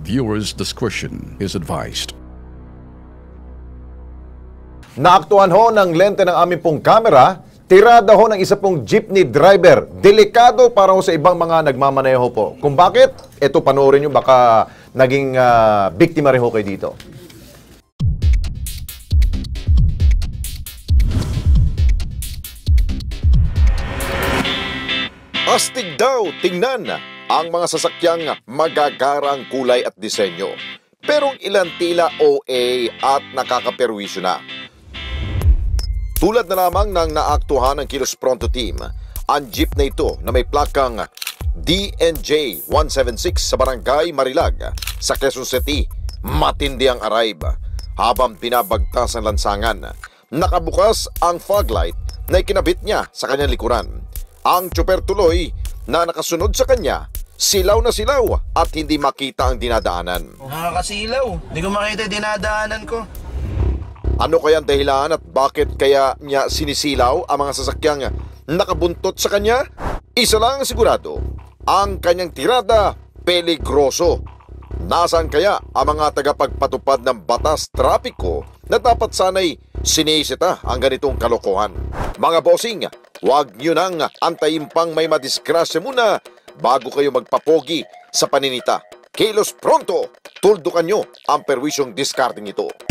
Viewers' discretion is advised. Naaktuhan ho ng lente ng aming pong kamera, tirada ho ng isa pong jeepney driver. Delikado para ho sa ibang mga nagmamaneho po. Kung bakit, ito panoorin nyo, baka naging ah, biktima rin ho kayo dito. Astig daw, tingnan ang mga sasakyang magagarang kulay at disenyo. Pero ilan tila OA at nakakaperwisyo na. Tulad na lamang ng naaktuhan ng Kilos Pronto Team, ang jeep na ito na may plakang DNJ 176 sa barangay Marilag sa Quezon City, matindi ang arrive. Habang binabagtas ang lansangan, nakabukas ang fog light na ikinabit niya sa kanyang likuran. Ang tsuper tuloy na nakasunod sa kanya, silaw na silaw at hindi makita ang dinadaanan. Nakakasilaw. Hindi ko makita yung dinadaanan ko. Ano kaya ang dahilan at bakit kaya niya sinisilaw ang mga sasakyang nakabuntot sa kanya? Isa lang ang sigurado, ang kanyang tirada peligroso. Nasaan kaya ang mga tagapagpatupad ng batas trapiko na dapat sanay sinisita ang ganitong kalokohan? Mga bossing, huwag nyo nang antayin pang may madisgrasya muna bago kayo magpapogi sa paninita. Kilos pronto, tuldukan nyo ang perwisyong discarding ito.